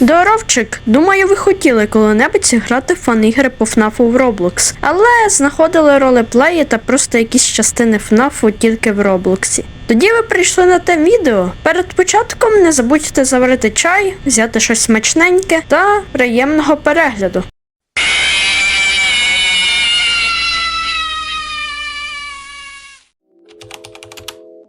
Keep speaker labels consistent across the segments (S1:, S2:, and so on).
S1: Доровчик, думаю, ви хотіли коли-небудь зіграти фан-ігри по FNAF в Roblox, але знаходили ролеплеї та просто якісь частини FNAF тільки в Роблоксі. Тоді ви прийшли на те відео. Перед початком не забудьте заварити чай, взяти щось смачненьке та приємного перегляду.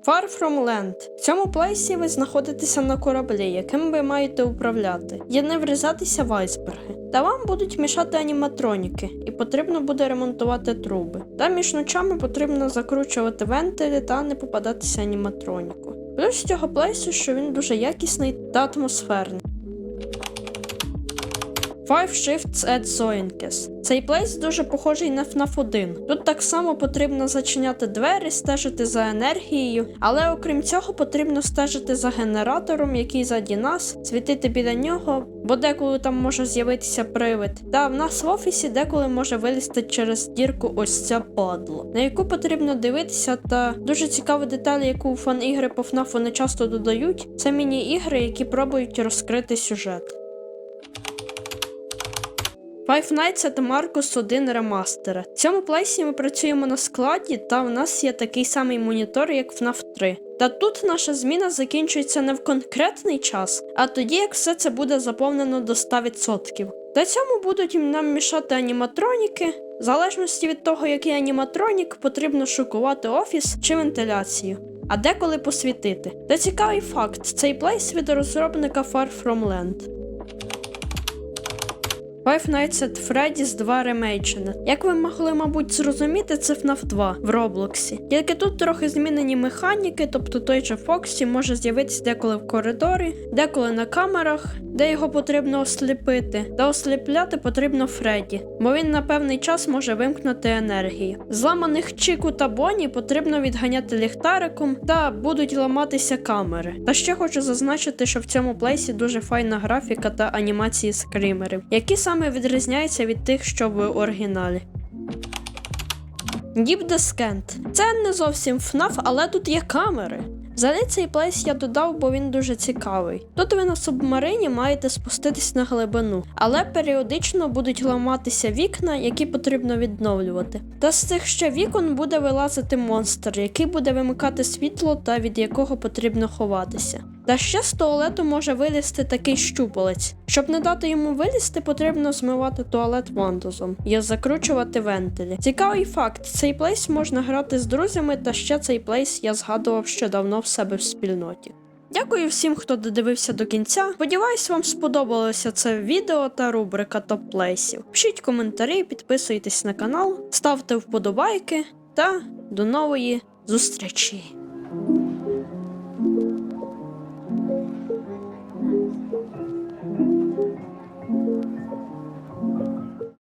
S1: Far From Land. Цьому плейсі ви знаходитеся на кораблі, яким ви маєте управляти, є не врізатися в айсберги. Та вам будуть мішати аніматроніки, і потрібно буде ремонтувати труби. Та між ночами потрібно закручувати вентилі та не попадатися аніматроніку. Плюс цього плейсу, що він дуже якісний та атмосферний. Five Shifts at Zoinkes. Цей плейс дуже похожий на FNAF 1. Тут так само потрібно зачиняти двері, стежити за енергією, але окрім цього потрібно стежити за генератором, який заді нас, світити біля нього, бо деколи там може з'явитися привид. Та в нас в офісі деколи може вилізти через дірку ось ця падло, на яку потрібно дивитися. Та дуже цікава деталь, яку фан-ігри по FNAF вони часто додають, це міні-ігри, які пробують розкрити сюжет. Five Nights at Marcus 1 ремастера. В цьому плейсі ми працюємо на складі, та в нас є такий самий монітор, як в FNAF 3. Та тут наша зміна закінчується не в конкретний час, а тоді, як все це буде заповнено до 100%. Та цьому будуть нам мішати аніматроніки. В залежності від того, який аніматронік, потрібно шокувати офіс чи вентиляцію, а деколи посвітити. Та цікавий факт: цей плейс від розробника Far From Land. Five Nights at Freddy's 2 Remaged. Як ви могли, мабуть, зрозуміти, це FNAF 2 в Роблоксі. Тільки тут трохи змінені механіки, тобто той же Фоксі може з'явитися деколи в коридорі, деколи на камерах, де його потрібно осліпити. Та осліпляти потрібно Фредді, бо він на певний час може вимкнути енергію. Зламаних Чіку та Боні потрібно відганяти ліхтариком, та будуть ламатися камери. Та ще хочу зазначити, що в цьому плейсі дуже файна графіка та анімації скримерів, які саме відрізняються від тих, що в оригіналі. Deep Descent. Це не зовсім FNAF, але тут є камери. Взагалі цей плейс я додав, бо він дуже цікавий. Тут ви на субмарині маєте спуститись на глибину, але періодично будуть ламатися вікна, які потрібно відновлювати. Та з цих ще вікон буде вилазити монстр, який буде вимикати світло та від якого потрібно ховатися. Та ще з туалету може вилізти такий щупалець. Щоб не дати йому вилізти, потрібно змивати туалет вандузом і закручувати вентилі. Цікавий факт: цей плейс можна грати з друзями, та ще цей плейс я згадував ще давно в себе в спільноті. Дякую всім, хто додивився до кінця. Сподіваюсь, вам сподобалося це відео та рубрика топ плейсів. Пишіть коментарі, підписуйтесь на канал, ставте вподобайки та до нової зустрічі!